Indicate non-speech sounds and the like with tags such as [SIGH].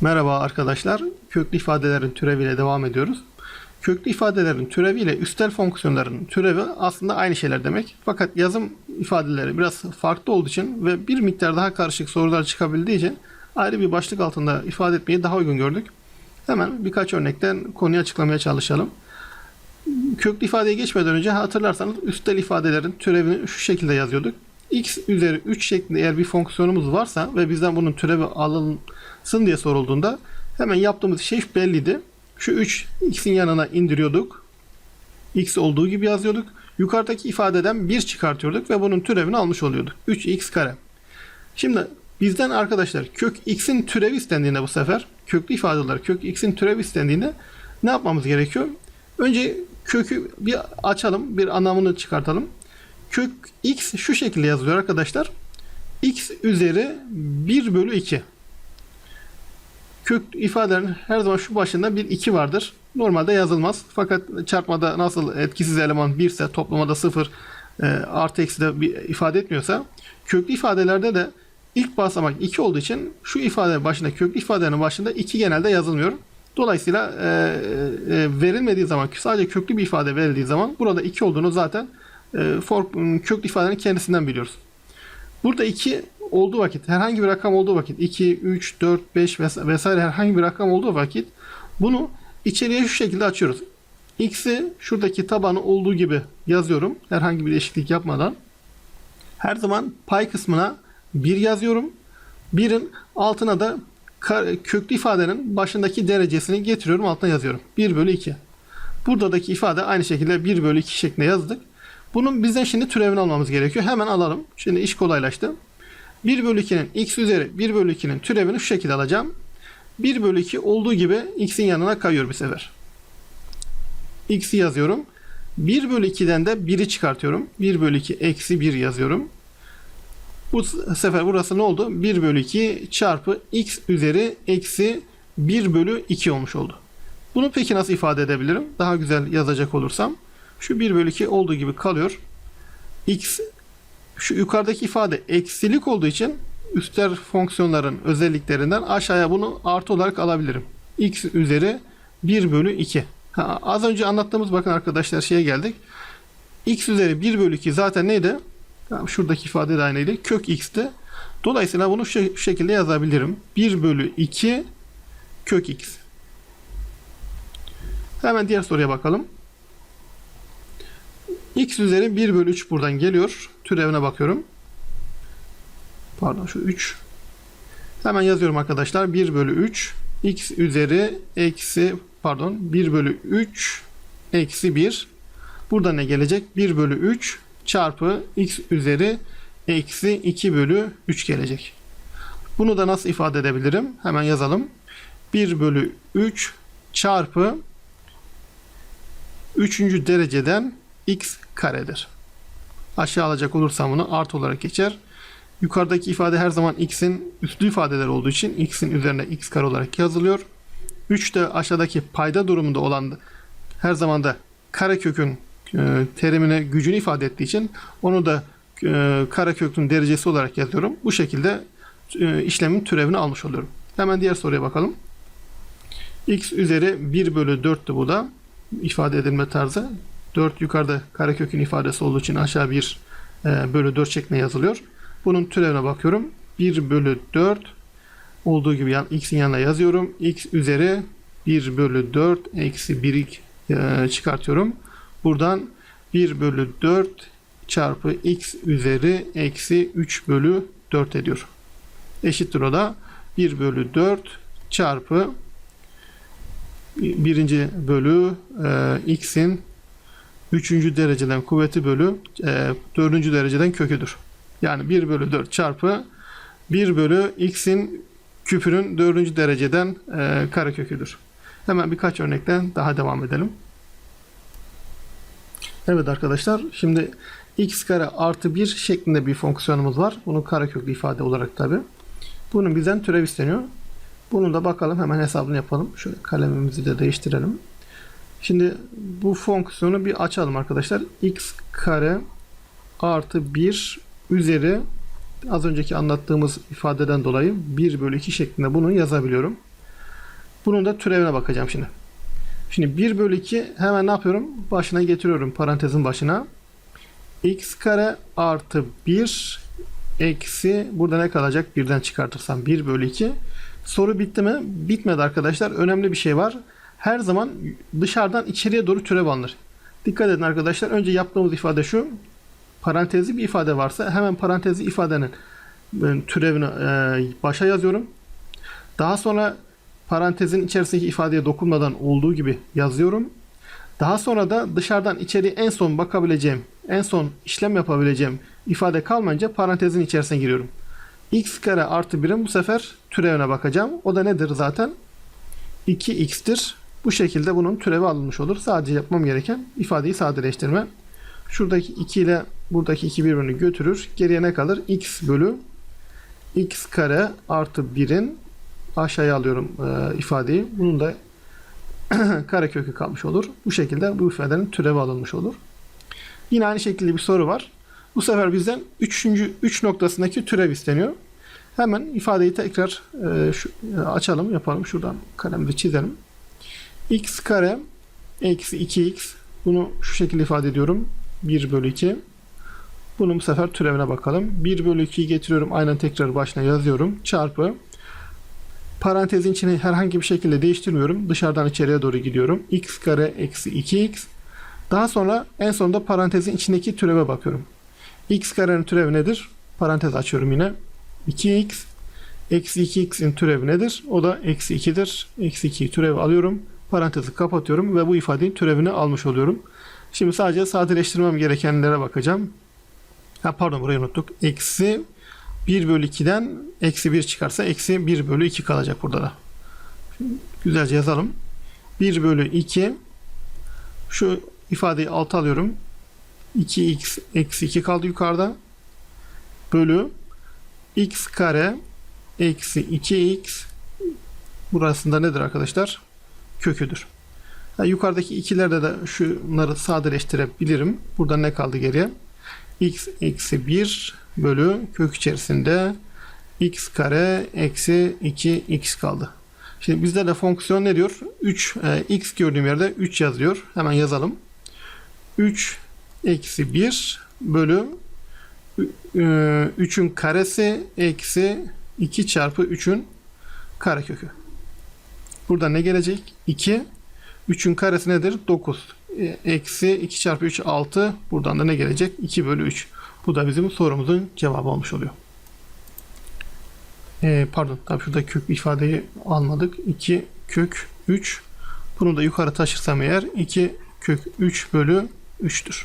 Merhaba arkadaşlar. Köklü ifadelerin türeviyle devam ediyoruz. Köklü ifadelerin türeviyle üstel fonksiyonların türevi aslında aynı şeyler demek. Fakat yazım ifadeleri biraz farklı olduğu için ve bir miktar daha karışık sorular çıkabildiği için ayrı bir başlık altında ifade etmeyi daha uygun gördük. Hemen birkaç örnekten konuyu açıklamaya çalışalım. Köklü ifadeye geçmeden önce hatırlarsanız üstel ifadelerin türevini şu şekilde yazıyorduk. X üzeri 3 şeklinde eğer bir fonksiyonumuz varsa ve bizden bunun türevi alınsın diye sorulduğunda hemen yaptığımız şey belliydi. Şu 3 x'in yanına indiriyorduk. x olduğu gibi yazıyorduk. Yukarıdaki ifadeden 1 çıkartıyorduk ve bunun türevini almış oluyorduk. 3x kare. Şimdi bizden arkadaşlar kök x'in türevi istendiğinde bu sefer köklü ifade olarak kök x'in türevi istendiğinde ne yapmamız gerekiyor? Önce kökü bir açalım, bir anlamını çıkartalım. Kök x şu şekilde yazılıyor arkadaşlar. x üzeri 1 bölü 2. Kök ifadelerin her zaman şu başında bir 2 vardır. Normalde yazılmaz. Fakat çarpmada nasıl etkisiz eleman 1 ise toplamada 0 e, artı eksi de bir ifade etmiyorsa köklü ifadelerde de ilk basamak 2 olduğu için şu ifade başında köklü ifadenin başında 2 genelde yazılmıyor. Dolayısıyla e, e, verilmediği zaman sadece köklü bir ifade verildiği zaman burada 2 olduğunu zaten e, köklü ifadenin kendisinden biliyoruz. Burada 2 olduğu vakit herhangi bir rakam olduğu vakit 2, 3, 4, 5 ves- vesaire herhangi bir rakam olduğu vakit bunu içeriye şu şekilde açıyoruz. X'i şuradaki tabanı olduğu gibi yazıyorum. Herhangi bir değişiklik yapmadan. Her zaman pay kısmına 1 yazıyorum. 1'in altına da köklü ifadenin başındaki derecesini getiriyorum altına yazıyorum. 1 bölü 2. Buradaki ifade aynı şekilde 1 bölü 2 şeklinde yazdık. Bunun bizden şimdi türevini almamız gerekiyor. Hemen alalım. Şimdi iş kolaylaştı. 1 bölü 2'nin x üzeri 1 bölü 2'nin türevini şu şekilde alacağım. 1 bölü 2 olduğu gibi x'in yanına kayıyor bir sefer. x'i yazıyorum. 1 bölü 2'den de 1'i çıkartıyorum. 1 bölü 2 eksi 1 yazıyorum. Bu sefer burası ne oldu? 1 bölü 2 çarpı x üzeri eksi 1 bölü 2 olmuş oldu. Bunu peki nasıl ifade edebilirim? Daha güzel yazacak olursam. Şu 1 bölü 2 olduğu gibi kalıyor. x şu yukarıdaki ifade eksilik olduğu için üstler fonksiyonların özelliklerinden aşağıya bunu artı olarak alabilirim. x üzeri 1 bölü 2. Ha, az önce anlattığımız bakın arkadaşlar şeye geldik. x üzeri 1 bölü 2 zaten neydi? Tamam, şuradaki ifade de aynıydı. Kök x'ti. Dolayısıyla bunu şu şekilde yazabilirim. 1 bölü 2 kök x. Hemen diğer soruya bakalım. X üzeri 1 bölü 3 buradan geliyor. Türevine bakıyorum. Pardon şu 3. Hemen yazıyorum arkadaşlar. 1 bölü 3 x üzeri eksi pardon 1 bölü 3 eksi 1. Burada ne gelecek? 1 bölü 3 çarpı x üzeri eksi 2 bölü 3 gelecek. Bunu da nasıl ifade edebilirim? Hemen yazalım. 1 bölü 3 çarpı 3. dereceden x karedir. Aşağı alacak olursam bunu artı olarak geçer. Yukarıdaki ifade her zaman x'in üslü ifadeler olduğu için x'in üzerine x kare olarak yazılıyor. 3 de aşağıdaki payda durumunda olan her zaman da karekökün e, terimine gücünü ifade ettiği için onu da e, karekökün derecesi olarak yazıyorum. Bu şekilde e, işlemin türevini almış oluyorum. Hemen diğer soruya bakalım. x üzeri 1 bölü 4'tü bu da ifade edilme tarzı. 4 yukarıda karekökün ifadesi olduğu için aşağı 1 e, bölü 4 şeklinde yazılıyor. Bunun türevine bakıyorum. 1 bölü 4 olduğu gibi yan, x'in yanına yazıyorum. x üzeri 1 bölü 4 eksi 1'i e, çıkartıyorum. Buradan 1 bölü 4 çarpı x üzeri eksi 3 bölü 4 ediyor. Eşittir o da 1 bölü 4 çarpı birinci bölü e, x'in 3. dereceden kuvveti bölü e, 4. dereceden köküdür. Yani 1 bölü 4 çarpı 1 bölü x'in küpünün 4. dereceden e, kareköküdür. Hemen birkaç örnekten daha devam edelim. Evet arkadaşlar şimdi x kare artı 1 şeklinde bir fonksiyonumuz var. Bunun kareköklü ifade olarak tabi. Bunun bizden türev isteniyor. Bunu da bakalım hemen hesabını yapalım. Şöyle kalemimizi de değiştirelim. Şimdi bu fonksiyonu bir açalım arkadaşlar. x kare artı 1 üzeri az önceki anlattığımız ifadeden dolayı 1 bölü 2 şeklinde bunu yazabiliyorum. Bunun da türevine bakacağım şimdi. Şimdi 1 bölü 2 hemen ne yapıyorum? Başına getiriyorum parantezin başına. x kare artı 1 eksi burada ne kalacak? Birden çıkartırsam 1 bölü 2. Soru bitti mi? Bitmedi arkadaşlar. Önemli bir şey var. Her zaman dışarıdan içeriye doğru türev alınır. Dikkat edin arkadaşlar. Önce yaptığımız ifade şu. Parantezli bir ifade varsa hemen parantezli ifadenin e, türevini e, başa yazıyorum. Daha sonra parantezin içerisindeki ifadeye dokunmadan olduğu gibi yazıyorum. Daha sonra da dışarıdan içeri en son bakabileceğim, en son işlem yapabileceğim ifade kalmayınca parantezin içerisine giriyorum. x kare artı 1'in bu sefer türevine bakacağım. O da nedir zaten? 2x'tir. Bu şekilde bunun türevi alınmış olur. Sadece yapmam gereken ifadeyi sadeleştirme. Şuradaki 2 ile buradaki 2 birbirini götürür. Geriye ne kalır? x bölü x kare artı 1'in aşağıya alıyorum e, ifadeyi. Bunun da [CLEARS THROAT] kare kökü kalmış olur. Bu şekilde bu ifadenin türevi alınmış olur. Yine aynı şekilde bir soru var. Bu sefer bizden 3. 3 noktasındaki türev isteniyor. Hemen ifadeyi tekrar e, şu, e, açalım, yapalım. Şuradan kalemle çizelim. X kare eksi 2x bunu şu şekilde ifade ediyorum. 1 bölü 2. Bunun bu sefer türevine bakalım. 1 bölü 2'yi getiriyorum. Aynen tekrar başına yazıyorum. Çarpı. Parantezin içini herhangi bir şekilde değiştirmiyorum. Dışarıdan içeriye doğru gidiyorum. x kare eksi 2x. Daha sonra en sonunda parantezin içindeki türeve bakıyorum. x karenin türevi nedir? Parantez açıyorum yine. 2x eksi 2x'in türevi nedir? O da eksi 2'dir. Eksi 2'yi türevi alıyorum. Parantezi kapatıyorum ve bu ifadenin türevini almış oluyorum. Şimdi sadece sadeleştirmem gerekenlere bakacağım. Ha, pardon burayı unuttuk. Eksi 1 bölü 2'den eksi 1 çıkarsa eksi 1 bölü 2 kalacak burada da. Şimdi güzelce yazalım. 1 bölü 2 şu ifadeyi alta alıyorum. 2x eksi 2 kaldı yukarıda. Bölü x kare eksi 2x burasında nedir arkadaşlar? Köküdür. Ha, yukarıdaki ikilerde de şunları sadeleştirebilirim. Burada ne kaldı geriye? x eksi 1 bölü kök içerisinde x kare eksi 2x kaldı. Şimdi bizde de fonksiyon ne diyor? 3 e, x gördüğüm yerde 3 yazıyor. Hemen yazalım. 3 eksi 1 bölü 3'ün karesi eksi 2 çarpı 3'ün karekökü. Burada ne gelecek? 2. 3'ün karesi nedir? 9. E, Eksi 2 çarpı 3 6. Buradan da ne gelecek? 2 bölü 3. Bu da bizim sorumuzun cevabı olmuş oluyor. E, pardon. Tabii şurada kök ifadeyi almadık. 2 kök 3. Bunu da yukarı taşırsam eğer 2 kök 3 bölü 3'tür.